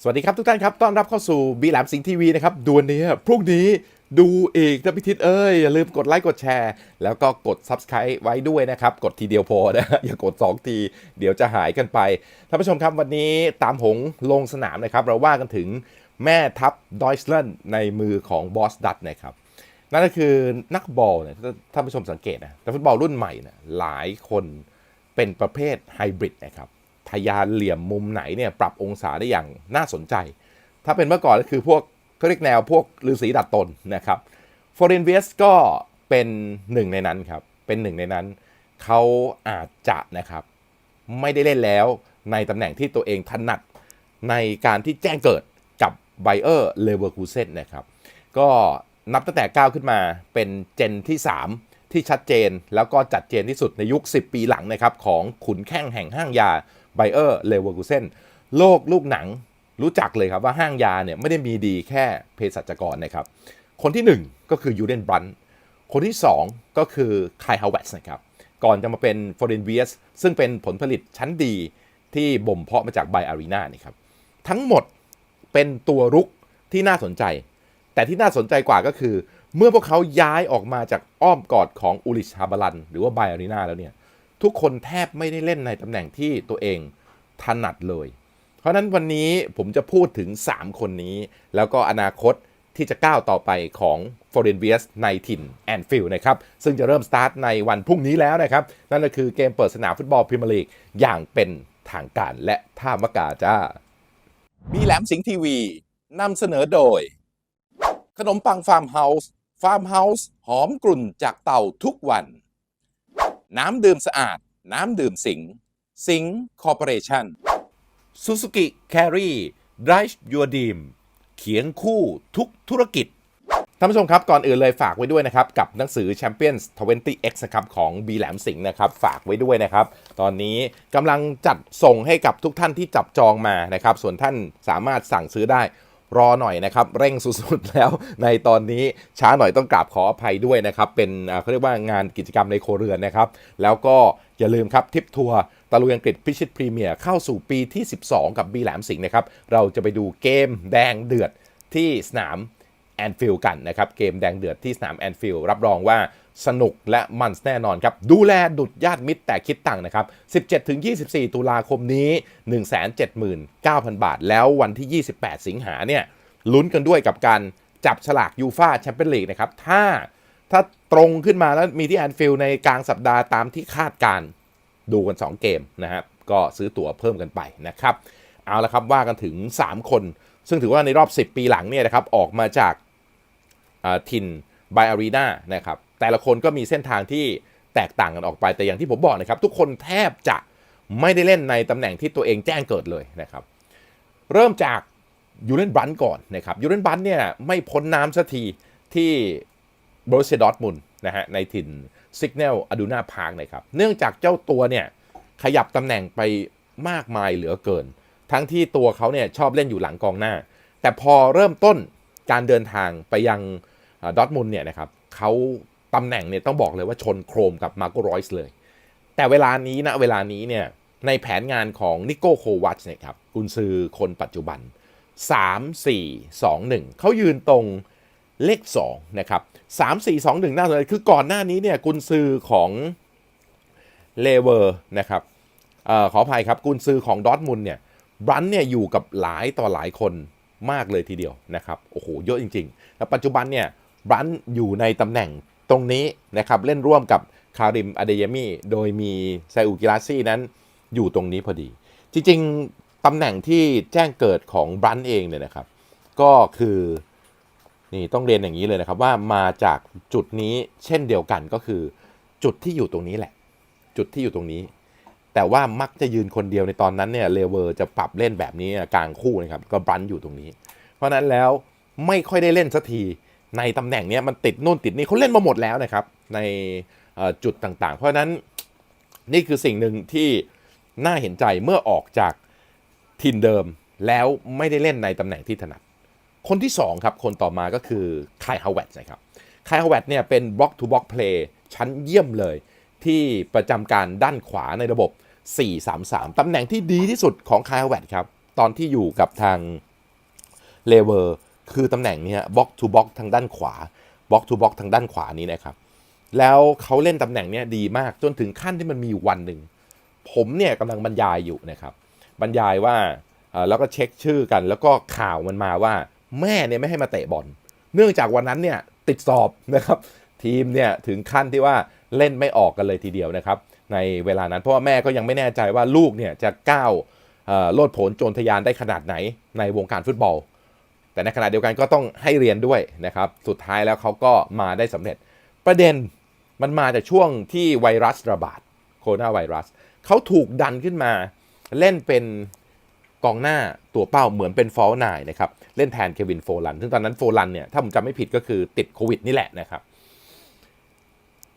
สวัสดีครับทุกท่านครับ ต้อนรับเข้าสู่บีแหลมสิงห์ทีวีนะครับดวนนี้พรุ่งนี้ดูอีกนะพิทิศเอ้ย อย่าลืมกดไลค์กดแชร์ แล้วก็กด Subscribe ไว้ด้วยนะครับ กดทีเดียวพอนะ อย่ากด 2 ที เดี๋ยวจะหายกันไปท่านผู้ชมครับวันนี้ตามหงลงสนามนะครับ เราว่ากันถึงแม่ทัพดอยส์แลนด์ในมือของบอสดัตนะครับ นั่นก็คือนักบอลเนี่ยท่านผู้ชมสังเกตนะแต่ฟุตบอลรุ่นใหม่นี่ยหลายคนเป็นประเภทไฮบริดนะครับ ทยานเหลี่ยมมุมไหนเนี่ยปรับองศาได้อย่างน่าสนใจ ถ้าเป็นเมื่อก่อนก็คือพวกเขาเรียกแนวพวกฤาษีดัดตนนะครับฟอร์เรนเวสก็เป็นหนึ่งในนั้นครับ เป็นหนึ่งในนั้นเขาอาจจะนะครับ ไม่ได้เล่นแล้วในตำแหน่งที่ตัวเองถนัดในการที่แจ้งเกิดกับไบเออร์เลเวอร์คูเซนนะครับ ก็นับตั้งแต่ก้าวขึ้นมาเป็นเจนที่ 3 ที่ชัดเจนแล้วก็จัดเจนที่สุดในยุค 10 ปีหลังนะครับ ของขุนแข้งแห่งห้างยา ไบเออร์เลเวอร์คูเซนโลกลูกหนังรู้จักเลยครับว่าห้างยาเนี่ยไม่ได้มีดีแค่เภสัชกรนะครับ คนที่ 1 ก็คือยูเดนบรันคนที่ 2 ก็คือไคลฮาวเวตส์นะครับ ก่อนจะมาเป็นฟอร์เรนเวียสซึ่งเป็นผลผลิตชั้นดีที่บ่มเพาะมาจากไบอารีนานี่ครับ ทั้งหมดเป็นตัวรุกที่น่าสนใจ แต่ที่น่าสนใจกว่าก็คือ เมื่อพวกเขาย้ายออกมาจากอ้อมกอดของอุลิชฮาบาลัน หรือว่าไบอารีนาแล้วเนี่ย ทุกคนแทบไม่ได้เล่นในตำแหน่งที่ตัวเองถนัดเลย เพราะนั้นวันนี้ผมจะพูดถึง 3 คนนี้ แล้วก็อนาคตที่จะก้าวต่อไปของ f o r e n v i u s ในถิ่นแอนฟิลด์นะครับ ซึ่งจะเริ่มสตาร์ทในวันพรุ่งนี้แล้วนะครับ นั่นก็คือเกมเปิดสนามฟุตบอลพรีเมียร์ลีกอย่างเป็นทางการและท่ามกาจ้า มีแหลมสิงห์ทีวีนำเสนอโดย ขนมปังฟาร์มเฮาส์ฟาร์มเฮาส์หอมกลุ่นจากเต่าทุกวัน น้ำดื่มสะอาด น้ำดื่มสิงห์สิงห์คอร์ปอเรชั่น Suzuki Carry Drive Your Dream เคียงคู่ทุกธุรกิจท่านผู้ชมครับ ก่อนอื่นเลยฝากไว้ด้วยนะครับ กับหนังสือ Champions 20X นะครับ ของ B แหลมสิงห์นะครับ ฝากไว้ด้วยนะครับ ตอนนี้กำลังจัดส่งให้กับทุกท่านที่จับจองมานะครับ ส่วนท่านสามารถสั่งซื้อได้ รอหน่อยนะครับเร่งสุดๆแล้วในตอนนี้ช้าหน่อยต้องกราบขออภัยด้วยนะครับ เป็นเขาเรียกว่างานกิจกรรมในโครเรือนนะครับ แล้วก็อย่าลืมครับทิปทัวร์ตะลุยอังกฤษพิชิตพรีเมียร์เข้าสู่ปีที่ 12 กับบีแหลมสิงห์นะครับ เราจะไปดูเกมแดงเดือดที่สนามแอนฟิลด์กันนะครับ เกมแดงเดือดที่สนามแอนฟิลด์รับรองว่า สนุกและมันแน่นอนครับ ดูแลดุดญาติมิตรแต่คิดตังนะครับ 17-24 ตุลาคมนี้ 179,000 บาท แล้ววันที่ 28 สิงหาเนี่ยลุ้นกันด้วยกับการจับฉลากยูฟาแชมเปี้ยนลีกนะครับ ถ้าถ้าตรงขึ้นมาแล้วมีที่แอนฟิลด์ในกลางสัปดาห์ตามที่คาดการ ดูกัน 2 เกมนะครับ ก็ซื้อตั๋วเพิ่มกันไปนะครับ เอาละครับว่ากันถึง 3 คน ซึ่งถือว่าในรอบ 10 ปีหลังเนี่ยนะครับออกมาจากอ่าทินไบอารีนานะครับ แต่ละคนก็มีเส้นทางที่แตกต่างกันออกไปแต่อย่างที่ผมบอกนะครับ ทุกคนแทบจะไม่ได้เล่นในตำแหน่งที่ตัวเองแจ้งเกิดเลยนะครับ เริ่มจากยูเรนบันก่อนนะครับยูเรนบันเนี่ยไม่พ้นน้ำสักทีที่บรูเซดอร์ทมุนนะฮะในถิ่นซิกเนลอดูนาพาร์คนะครับเนื่องจากเจ้าตัวเนี่ยขยับตำแหน่งไปมากมายเหลือเกิน ทั้งที่ตัวเขาเนี่ยชอบเล่นอยู่หลังกองหน้า แต่พอเริ่มต้นการเดินทางไปยังดอทมุนเนี่ยนะครับเขา ตำแหน่งเนี่ยต้องบอกเลยว่าชนโครมกับมาโกรอยส์เลย แต่เวลานี้นะเวลานี้เนี่ยในแผนงานของนิโก้โควัชเนี่ยครับกุนซือคนปัจจุบัน 3 4 2 1 เขายืนตรงเลข2นะครับ3 4 2 1 น่าสนใจคือก่อนหน้านี้เนี่ยกุนซือของเลเวอร์นะครับออขออภัยครับกุนซือของดอทมุนเนี่ยบรันเนี่ยอยู่กับหลายต่อหลายคนมากเลยทีเดียวนะครับโอ้โหเยอะจริงๆ แล้วปัจจุบันเนี่ยบรันอยู่ในตำแหน่ง ตรงนี้นะครับเล่นร่วมกับคาริมอเดยามีโดยมีไซอุกิราซี่นั้นอยู่ตรงนี้พอดี จริงๆตำแหน่งที่แจ้งเกิดของบรันเองเนี่ยนะครับ ก็คือนี่ต้องเรียนอย่างนี้เลยนะครับว่ามาจากจุดนี้เช่นเดียวกันก็คือ จุดที่อยู่ตรงนี้แหละ จุดที่อยู่ตรงนี้ แต่ว่ามักจะยืนคนเดียวในตอนนั้นเนี่ยเลเวอร์จะปรับเล่นแบบนี้กลางคู่นะครับก็บรันอยู่ตรงนี้ เพราะฉะนั้นแล้วไม่ค่อยได้เล่นสักที ในตำแหน่งนี้มันติดนู่นติดนี่เขาเล่นมาหมดแล้วนะครับ ในจุดต่างๆ เพราะนั้นนี่คือสิ่งหนึ่งที่น่าเห็นใจเมื่อออกจากทีมเดิมแล้วไม่ได้เล่นในตำแหน่งที่ถนัด คนที่2ครับคนต่อมาก็คือไคลฮาวเวตนะครับไคลฮาวเวตเนี่ยเป็นบล็อกทูบล็อกเพลย์ชั้นเยี่ยมเลย ที่ประจำการด้านขวาในระบบ 4-3-3 ตำแหน่งที่ดีที่สุดของไคลฮาวเวตครับ ตอนที่อยู่กับทางเลเวอร์ คือตำแหน่งนี้บ็อกทูบ็อกทางด้านขวาบ็อกทูบ็อกทางด้านขวานี้นะครับ แล้วเขาเล่นตำแหน่งนี้ดีมากจนถึงขั้นที่มันมีวันหนึ่ง ผมเนี่ยกำลังบรรยายอยู่นะครับ บรรยายว่าแล้วก็เช็คชื่อกัน แล้วก็ข่าวมันมาว่า แม่เนี่ยไม่ให้มาเตะบอล เนื่องจากวันนั้นเนี่ยติดสอบนะครับทีมเนี่ยถึงขั้นที่ว่าเล่นไม่ออกกันเลยทีเดียวนะครับ ในเวลานั้นเพราะว่าแม่ก็ยังไม่แน่ใจว่าลูกเนี่ยจะก้าวโลดโผนโจรทยานได้ขนาดไหนในวงการฟุตบอล แต่ในขณะเดียวกันก็ต้องให้เรียนด้วยนะครับ สุดท้ายแล้วเขาก็มาได้สำเร็จ ประเด็นมันมาจากช่วงที่ไวรัสระบาดโคโรนาไวรัสเขาถูกดันขึ้นมา เล่นเป็นกองหน้าตัวเป้าเหมือนเป็นฟอลนายนะครับ เล่นแทนเควินโฟลัน ซึ่งตอนนั้นโฟลันเนี่ยถ้าผมจำไม่ผิดก็คือติดโควิดนี่แหละนะครับ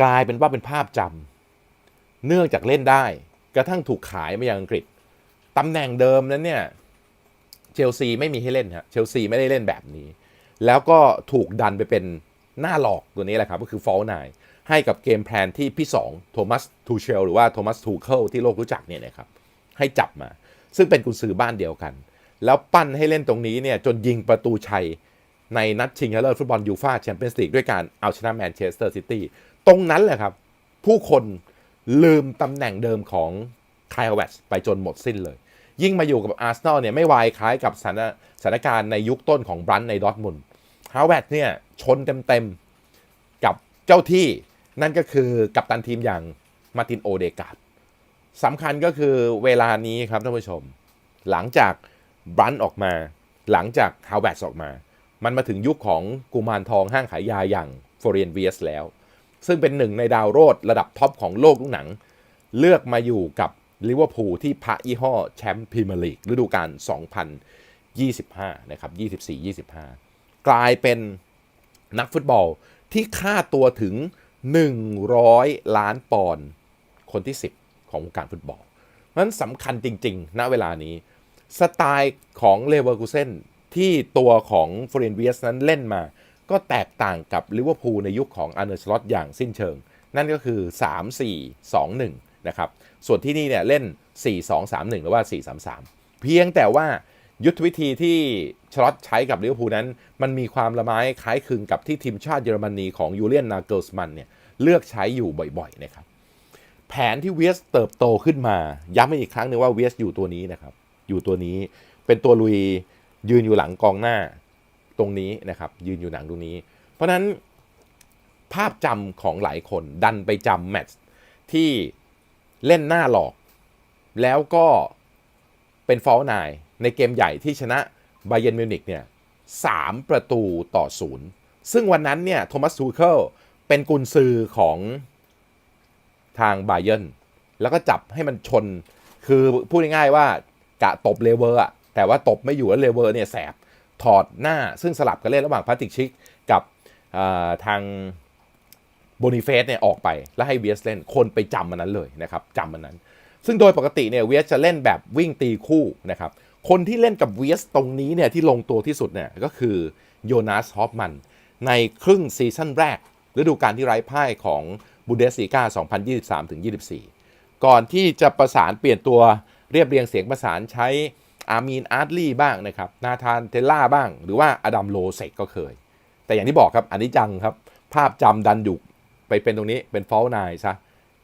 กลายเป็นว่าเป็นภาพจำเนื่องจากเล่นได้ กระทั่งถูกขายมายังอังกฤษตำแหน่งเดิมนั้นเนี่ย เชลซีไม่มีให้เล่นฮะเชลซีไม่ได้เล่นแบบนี้ แล้วก็ถูกดันไปเป็นหน้าหลอกตัวนี้แหละครับ ก็คือฟอลนายให้กับเกมแพลนที่พี่2โทมัสทูเชลหรือว่าโทมัสทูเคิลที่โลกรู้จักเนี่ยนะครับให้จับมา ซึ่งเป็นกุนซือบ้านเดียวกัน แล้วปั้นให้เล่นตรงนี้เนี่ยจนยิงประตูชัยในนัดชิงชนะเลิศฟุตบอลยูฟาแชมเปี้ยนส์ลีกด้วยการเอาชนะแมนเชสเตอร์ซิตี้ตรงนั้นแหละครับ ผู้คนลืมตำแหน่งเดิมของไคลเวตไปจนหมดสิ้นเลย ยิ่งมาอยู่กับอาร์เซนอลเนี่ยไม่วายคล้ายกับสถานสถานการณ์ในยุคต้นของบรันในดอทมุนฮาวเวตเนี่ยชนเต็มๆ กับเจ้าที่นั่นก็คือกัปตันทีมอย่างมาตินโอเดกาดสำคัญก็คือเวลานี้ครับท่านผู้ชม หลังจากบรันออกมา หลังจากฮาวเวตออกมา มันมาถึงยุคของกุมารทองห้างขายยาอย่างฟอเรียนเวียสแล้ว ซึ่งเป็นหนึ่งในดาวโรดระดับท็อปของโลกลูกหนัง เลือกมาอยู่กับ ลิเวอร์พูลที่พระยี่ห้อแชมป์พรีเมียร์ลีกฤดูกาล2025 นะครับ 24-25 กลายเป็นนักฟุตบอลที่ค่าตัวถึง 100 ล้านปอนด์คนที่ 10 ของวงการฟุตบอลนั้นสำคัญจริง ๆ ณ เวลานี้ สไตล์ของเลเวอร์คูเซนที่ตัวของฟร e นเวียสนั้นเล่นมา ก็แตกต่างกับลิเวอร์พูลในยุคของอาร์เนอร์สล็อตอย่างสิ้นเชิง นั่นก็คือ 3 4 2 1 นะครับ ส่วนที่นี่เนี่ยเล่น 4 2 3 1 หรือว่า 4 3 3 เพียงแต่ว่ายุทธวิธีที่ชลอตใช้กับลิเวอร์พูลนั้น มันมีความละไม้คล้ายคลึงกับที่ทีมชาติเยอรมนีของยูเลียนนาเกิลสมันเนี่ยเลือกใช้อยู่บ่อยๆนะครับ แผนที่เวียสเติบโตขึ้นมา ย้ำอีกครั้งหนึงว่าเวียสอยู่ตัวนี้นะครับ อยู่ตัวนี้เป็นตัวลุยยืนอยู่หลังกองหน้าตรงนี้นะครับ ยืนอยู่หลังตรงนี้ เพราะนั้นภาพจำของหลายคนดันไปจำแมตช์ที่ เล่นหน้าหลอก แล้วก็เป็นฟอลนายในเกมใหญ่ที่ชนะไบเยนมิวนิกเนี่ยสามประตูต่อศูนย์ซึ่งวันนั้นเนี่ยโทมัสทูเคิลเป็นกุนซือของทางไบเยนแล้วก็จับให้มันชน คือพูดง่ายๆว่ากะตบเลเวอร์อะแต่ว่าตบไม่อยู่แล้วเลเวอร์เนี่ยแสบถอดหน้าซึ่งสลับกันเล่นระหว่างพาติกชิกกับาทาง โบนิเฟสเนี่ยออกไปแล้วให้เวียสเล่นคนไปจำมันนั้นเลยนะครับจำมันนั้น ซึ่งโดยปกติเนี่ยเวียสจะเล่นแบบวิ่งตีคู่นะครับคนที่เล่นกับเวียสตรงนี้เนี่ยที่ลงตัวที่สุดเนี่ยก็คือโยนาสฮอฟมันในครึ่งซีซั่นแรกฤดูกาลที่ไร้พ่ายของบูเดสลีกา2023-24 ก่อนที่จะประสานเปลี่ยนตัวเรียบเรียงเสียงประสานใช้อามีนอาร์ตลี่บ้างนะครับนาธานเทลล่าบ้าง หรือว่าอดัมโลเซกก็เคย แต่อย่างที่บอกครับอันนี้จังครับ ภาพจำดันอยู่ ไปเป็นตรงนี้เป็นฟอลนายซะ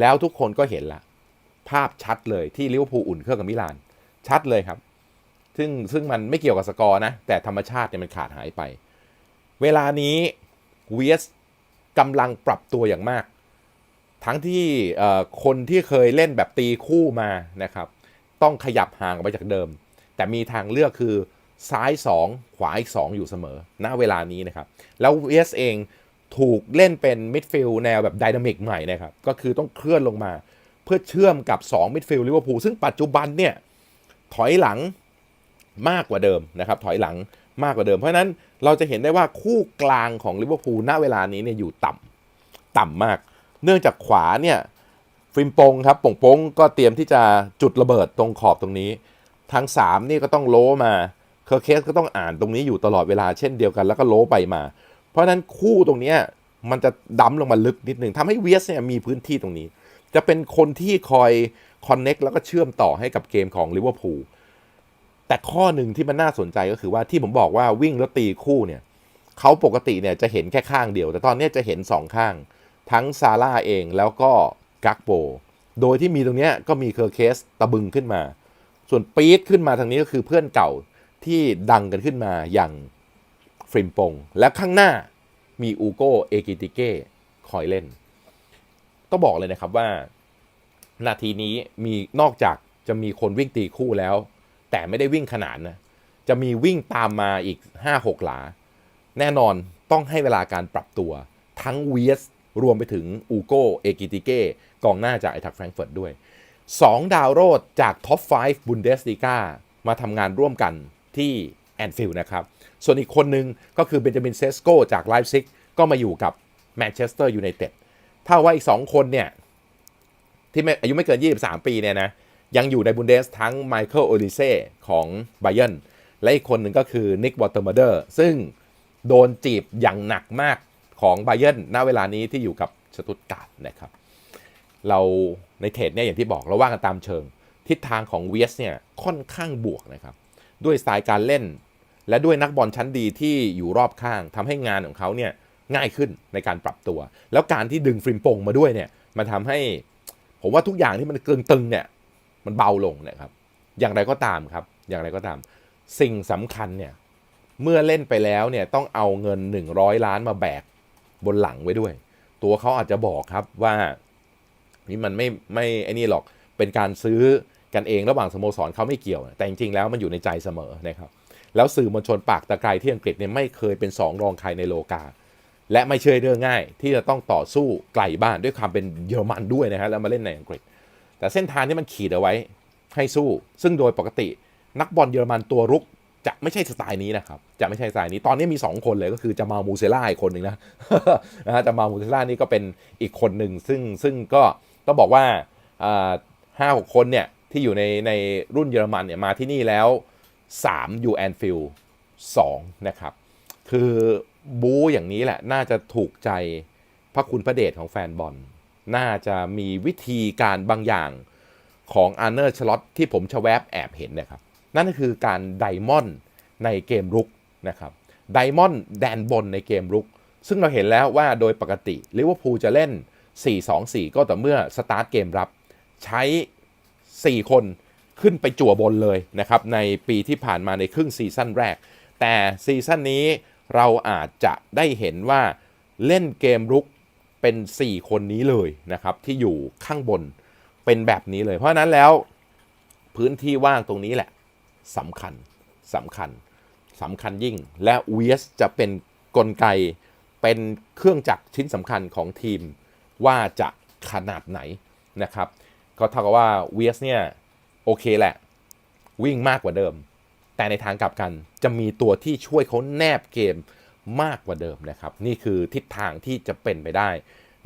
แล้วทุกคนก็เห็นละ ภาพชัดเลยที่ลิเวอร์พูลอุ่นเครื่องกับมิลาน ชัดเลยครับ ซึ่งซึ่งมันไม่เกี่ยวกับสกอร์นะ แต่ธรรมชาติเนี่ยมันขาดหายไป เวลานี้เวียสกำลังปรับตัวอย่างมาก ทั้งที่คนที่เคยเล่นแบบตีคู่มานะครับ ต้องขยับห่างออกไปจากเดิม แต่มีทางเลือกคือซ้าย 2 ขวาอีก2อยู่เสมอ ณเวลานี้นะครับ แล้วเวสเอง ถูกเล่นเป็นมิดฟิลด์แนวแบบไดนามิกใหม่นะครับ ก็คือต้องเคลื่อนลงมา เพื่อเชื่อมกับ 2 มิดฟิลด์ลิเวอร์พูลซึ่งปัจจุบันเนี่ย ถอยหลังมากกว่าเดิมนะครับ ถอยหลังมากกว่าเดิม เพราะฉะนั้นเราจะเห็นได้ว่าคู่กลางของลิเวอร์พูลณเวลานี้เนี่ยอยู่ต่ำต่ำมาก เนื่องจากขวาเนี่ยฟิมปงครับป่งปงก็เตรียมที่จะจุดระเบิดตรงขอบตรงนี้ ทาง3นี่ก็ต้องโล้มาเคอร์เคสก็ต้องอ่านตรงนี้อยู่ตลอดเวลาเช่นเดียวกัน แล้วก็โล้ไปมา เพราะฉะนั้นคู่ตรงนี้มันจะดำลงมาลึกนิดหนึ่งทำให้เวียสเนี่ยมีพื้นที่ตรงนี้ จะเป็นคนที่คอยคอนเน็กแล้วก็เชื่อมต่อให้กับเกมของลิเวอร์พูลแต่ข้อหนึ่งที่มันน่าสนใจก็คือว่าที่ผมบอกว่าวิ่งแล้วตีคู่เนี่ยเขาปกติเนี่ยจะเห็นแค่ข้างเดียว แต่ตอนนี้จะเห็นสองข้าง ทั้งซาร่าเองแล้วก็กักโบ โดยที่มีตรงนี้ก็มีเคอร์เคสตะบึงขึ้นมา ส่วนปี๊ดขึ้นมาทางนี้ก็คือเพื่อนเก่าที่ดังกันขึ้นมาอย่าง ฟริมปง และข้างหน้ามีอูโกเอกิติเก้คอยเล่น ต้องบอกเลยนะครับว่า นาทีนี้มีนอกจากจะมีคนวิ่งตีคู่แล้ว แต่ไม่ได้วิ่งขนานนะ จะมีวิ่งตามมาอีก 5-6 หลา แน่นอนต้องให้เวลาการปรับตัว ทั้งเวียสรวมไปถึงอูโกเอกิติเก้กองหน้าจากไอทักแฟรงก์เฟิร์ตด้วย 2 ดาวโรดจากท็อป 5 บุนเดส l ีกามาทำงานร่วมกันที่ แอนฟิลด์นะครับ ส่วนอีกคนหนึ่งก็คือเบนจามินเซสโกจากไลฟ์ซิกก็มาอยู่กับแมนเชสเตอร์ยูไนเต็ดถ้าว่าอีก 2 คนเนี่ย ที่อายุไม่เกิน 23 ปีเนี่ยนะ ยังอยู่ในบุนเดสทั้งไมเคิลโอลิเซ่ของไบเ e นและอีกคนหนึ่งก็คือนิกวอเตอร์มาเดอร์ซึ่งโดนจีบอย่างหนักมากของไบเ e นณเวลานี้ที่อยู่กับสตุตการ์ดนะครับ เราในเทรดเนี่ยอย่างที่บอกเราว่ากันตามเชิง ทิศทางของเวสเนี่ยค่อนข้างบวกนะครับ ด้วยสไตล์การเล่น และด้วยนักบอลชั้นดีที่อยู่รอบข้างทำให้งานของเขาเนี่ยง่ายขึ้นในการปรับตัว แล้วการที่ดึงฟริมปงมาด้วยเนี่ยมันทำให้ผมว่าทุกอย่างที่มันเกินตึงเนี่ยมันเบาลงนะครับ อย่างไรก็ตามครับ อย่างไรก็ตาม สิ่งสำคัญเนี่ยเมื่อเล่นไปแล้วเนี่ยต้องเอาเงิน 100 ล้านมาแบกบนหลังไว้ด้วย ตัวเขาอาจจะบอกครับว่านี่มันไม่ไม่ไอ้นี่หรอกเป็นการซื้อ กันเองระหว่างสโมสรเขาไม่เกี่ยว แต่จริงๆแล้วมันอยู่ในใจเสมอนะครับแล้วสื่อมวลชนปากตะไคร้ที่อังกฤษเนี่ยไม่เคยเป็นสองรองใครในโลกา และไม่เชื่อเรื่องง่าย ที่จะต้องต่อสู้ไกลบ้านด้วยความเป็นเยอรมันด้วยนะฮะแล้วมาเล่นในอังกฤษ แต่เส้นทางที่มันขีดเอาไว้ให้สู้ ซึ่งโดยปกตินักบอลเยอรมันตัวรุกจะไม่ใช่สไตล์นี้นะครับ จะไม่ใช่สไตล์นี้ ตอนนี้มี 2 คนเลยก็คือจะมามูเซล่าอีกคนหนึ่งนะนะฮะจะมามูเซล่านี่ก็เป็นอีกคนหนึ่งซึ่งซึ่งก็ต้องบอกว่าห้าหกคนเนี่ย ที่อยู่ในในรุ่นเยอรมันเนี่ยมาที่นี่แล้ว3อยู่แอนฟิลสองนะครับ คือบู๊อย่างนี้แหละ น่าจะถูกใจพระคุณพระเดชของแฟนบอล น่าจะมีวิธีการบางอย่างของอาร์เนอร์ชลอตที่ผมชแวบแอบเห็นนะครับ นั่นก็คือการไดมอนด์ในเกมรุกนะครับไดมอนด์แดนบนในเกมรุก ซึ่งเราเห็นแล้วว่าโดยปกติลิเวอร์พูลจะเล่น 4-2-4 ก็แต่เมื่อสตาร์ทเกมรับ ใช้ 4 คนขึ้นไปจั่วบนเลยนะครับ ในปีที่ผ่านมาในครึ่งซีซั่นแรก แต่ซีซั่นนี้เราอาจจะได้เห็นว่าเล่นเกมรุกเป็น 4 คนนี้เลยนะครับ ที่อยู่ข้างบนเป็นแบบนี้เลย เพราะนั้นแล้วพื้นที่ว่างตรงนี้แหละสำคัญสำคัญสำคัญยิ่ง และ VS จะเป็นนกลไกเป็นเครื่องจักรชิ้นสำคัญของทีมว่าจะขนาดไหนนะครับ ก็เท่ากับว่า VS เนี่ยโอเคแหละ วิ่งมากกว่าเดิม แต่ในทางกลับกันจะมีตัวที่ช่วยเขาแนบเกมมากกว่าเดิมนะครับ นี่คือทิศทางที่จะเป็นไปได้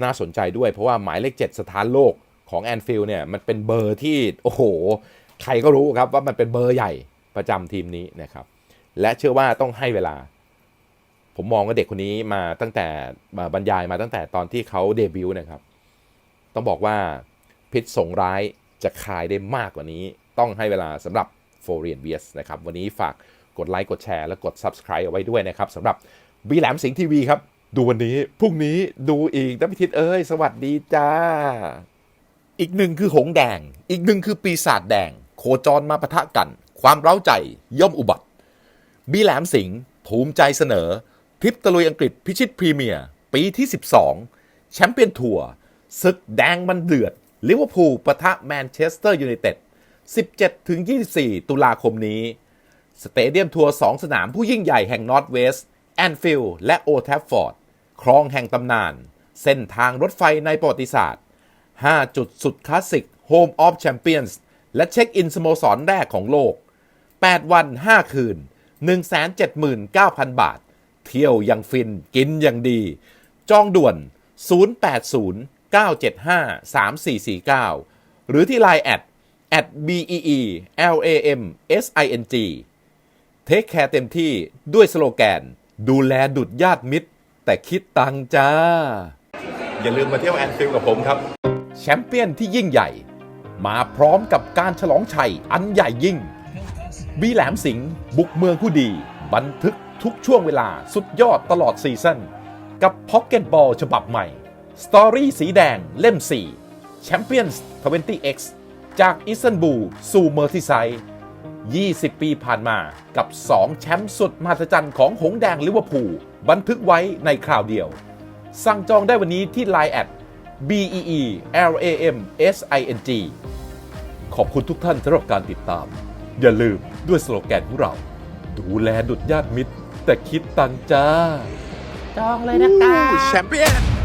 น่าสนใจด้วยเพราะว่าหมายเลข 7 สถานโลกของแอนฟิลเนี่ยมันเป็นเบอร์ที่ โอ้โห ใครก็รู้ครับว่ามันเป็นเบอร์ใหญ่ประจำทีมนี้นะครับ และเชื่อว่าต้องให้เวลา ผมมองว่าเด็กคนนี้มาตั้งแต่บรรยายมาตั้งแต่ตอนที่เขาเดบิวต์นะครับ ต้องบอกว่า พิษสงร้ายจะคายได้มากกว่านี้ ต้องให้เวลาสำหรับโฟเรียนเวียสนะครับ วันนี้ฝากกดไลค์กดแชร์และกด Subscribe เอาไว้ด้วยนะครับสำหรับบีแหลมสิงห์ทีวีครับ ดูวันนี้ พรุ่งนี้ดูอีกนะพิทิตเอ้ย สวัสดีจ้า อีกหนึ่งคือหงแดง อีกหนึ่งคือปีศาจแดง โคจรมาปะทะกัน ความเร้าใจย่อมอุบัติบีแหลมสิงห์ภูมิใจเสนอทริปตะลุยอังกฤษพิชิตพรีเมียร์ปีที่ 12 แชมเปี้ยนทัวร์ศึกแดงมันเดือด ลิเวอร์พูลปะทะแมนเชสเตอร์ยูไนเต็ด 17-24 ตุลาคมนี้ สเตเดียมทัวร์ 2 สนามผู้ยิ่งใหญ่แห่งนอร์ทเวสต์แอนฟิลด์และโอแทฟฟอร์ดครองแห่งตำนาน เส้นทางรถไฟในประวัติศาสตร์ 5 จุดสุดคลาสสิก Home of Champions และเช็คอินสโมสรแรกของโลก 8 วัน 5 คืน 179,000 บาท เที่ยวอย่างฟินกินอย่างดี จองด่วน 080 975 3449 หรือที่ Line แอด at bee lam sing เทคแคร์เต็มที่ด้วยสโลแกน ดูแลดุดญาติมิตร แต่คิดตังค์จ้า อย่าลืมมาเที่ยวแอนฟิลกับผมครับ แชมเปี้ยนที่ยิ่งใหญ่ มาพร้อมกับการฉลองชัยอันใหญ่ยิ่ง บีแหลมสิงห์บุกเมืองผู้ดี บันทึกทุกช่วงเวลาสุดยอดตลอดซีซั่นกับพ็อกเก็ตบอลฉบับใหม่ สตอรี่สีแดงเล่ม 4 Champions 20X จากอิสตันบูลสู่เมอร์ทิไซด์20 ปีผ่านมากับ 2 แชมป์สุดมหัศจรรย์ของหงส์แดงลิเวอร์พูลบันทึกไว้ในคราวเดียว สั่งจองได้วันนี้ที่ Line แอด B E E L A M S I N G ขอบคุณทุกท่านสำหรับการติดตาม อย่าลืมด้วยสโลแกนของเรา ดูแลดุดญาติมิตร แต่คิดตังค์จ้า จองเลยนะคะ แชมเปี้ยน